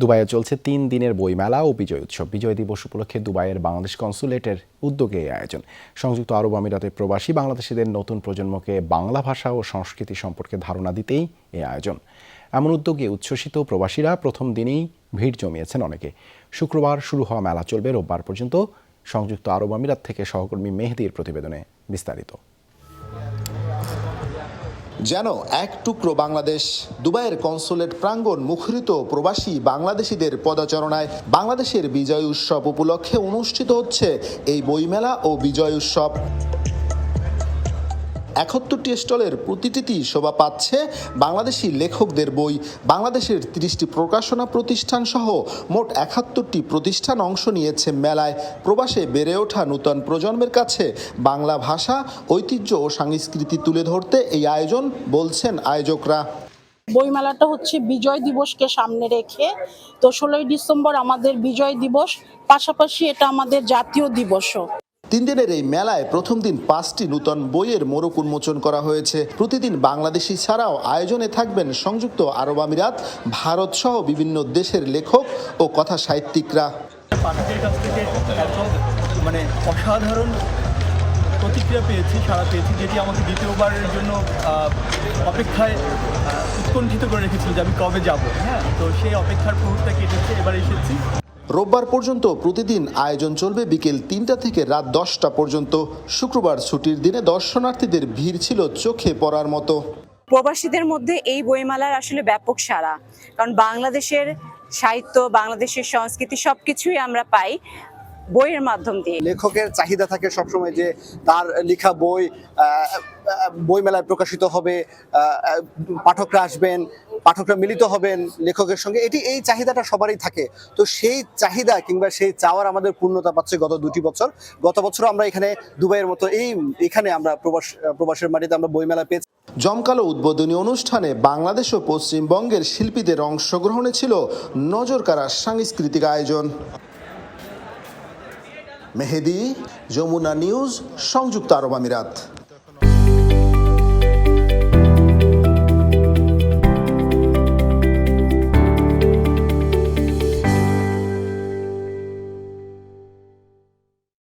দুবাইয়ে চলছে তিন দিনের বইমেলা ও বিজয় উৎসব। বিজয় দিবস উপলক্ষে দুবাইয়ের বাংলাদেশ কনসুলেটের উদ্যোগে এই আয়োজন। সংযুক্ত আরব আমিরাতে প্রবাসী বাংলাদেশিদের নতুন প্রজন্মকে বাংলা ভাষা ও সংস্কৃতি সম্পর্কে ধারণা দিতেই এই আয়োজন। এমন উদ্যোগে উচ্ছ্বসিত প্রবাসীরা প্রথম দিনেই ভিড় জমিয়েছেন অনেকে। শুক্রবার শুরু হওয়া মেলা চলবে রোববার পর্যন্ত। সংযুক্ত আরব আমিরাত থেকে সহকর্মী মেহেদির প্রতিবেদনে বিস্তারিত। যেন এক টুকরো বাংলাদেশ, দুবাইয়ের কনসুলেট প্রাঙ্গণ মুখরিত প্রবাসী বাংলাদেশিদের পদাচরণায় বাংলাদেশের বিজয় উৎসব উপলক্ষে অনুষ্ঠিত হচ্ছে এই বইমেলা ও বিজয় উৎসব। একাত্তরটি স্টলের প্রতিটিতেই শোভা পাচ্ছে বাংলাদেশি লেখকদের বই। বাংলাদেশের তিরিশটি প্রকাশনা প্রতিষ্ঠান সহ মোট একাত্তরটি প্রতিষ্ঠান অংশ নিয়েছে মেলায়। প্রবাসে বেড়ে ওঠা নূতন প্রজন্মের কাছে বাংলা ভাষা, ঐতিহ্য ও সংস্কৃতি তুলে ধরতে এই আয়োজন বলছেন আয়োজকরা। বইমেলাটা হচ্ছে বিজয় দিবসকে সামনে রেখে তো ষোলোই ডিসেম্বর আমাদের বিজয় দিবস, পাশাপাশি এটা আমাদের জাতীয় দিবসও। তিন দিনের এই মেলায় প্রথম দিন পাঁচটি নূতন বইয়ের মোড়ক উন্মোচন করা হয়েছে। প্রতিদিন বাংলাদেশি ছাড়াও আয়োজনে থাকবেন সংযুক্ত আরব আমিরাত, ভারত সহ বিভিন্ন দেশের লেখক ও কথা সাহিত্যিকরা মানে অসাধারণ প্রতিক্রিয়া পেয়েছি সারা পেয়েছি, যেটি আমাকে দ্বিতীয়বারের জন্য অপেক্ষায় উৎকণ্ঠিত করে রেখেছিল যে আমি কবে যাব হ্যাঁ? তো সেই অপেক্ষার মুহূর্তে কেটেছে, এবার এসেছি। রোববার পর্যন্ত প্রতিদিন আয়োজন চলবে বিকেল তিনটা থেকে রাত দশটা পর্যন্ত। শুক্রবার ছুটির দিনে দর্শনার্থীদের ভিড় ছিল চোখে পড়ার মতো। প্রবাসীদের মধ্যে এই বইমেলার আসলে ব্যাপক সাড়া। কারণ বাংলাদেশের সাহিত্য বাংলাদেশের সংস্কৃতি সবকিছুই আমরা পাই বইয়ের মাধ্যম দিয়ে। লেখকের চাহিদা থাকে সবসময় যে তার লেখা বই আহ, বই মেলায় প্রকাশিত হবে পাঠকরা আসবেন পাঠকরা মিলিত হবেন লেখকের সঙ্গে। এটি এই চাহিদাটা সবারই থাকে। তো সেই চাহিদা কিংবা সেই চাওয়ার আমাদের পূর্ণতা পাচ্ছে গত দুটি বছর। গত বছর আমরা এখানে দুবাইয়ের মতো এই এখানে আমরা প্রবাস প্রবাসের মাটিতে আমরা বইমেলা পেয়েছি। জমকালো উদ্বোধনী অনুষ্ঠানে বাংলাদেশ ও পশ্চিমবঙ্গের শিল্পীদের অংশগ্রহণে ছিল নজরকাড়া সাংস্কৃতিক আয়োজন। মেহেদি যমুনা নিউজ সংযুক্ত আরব আমিরাত।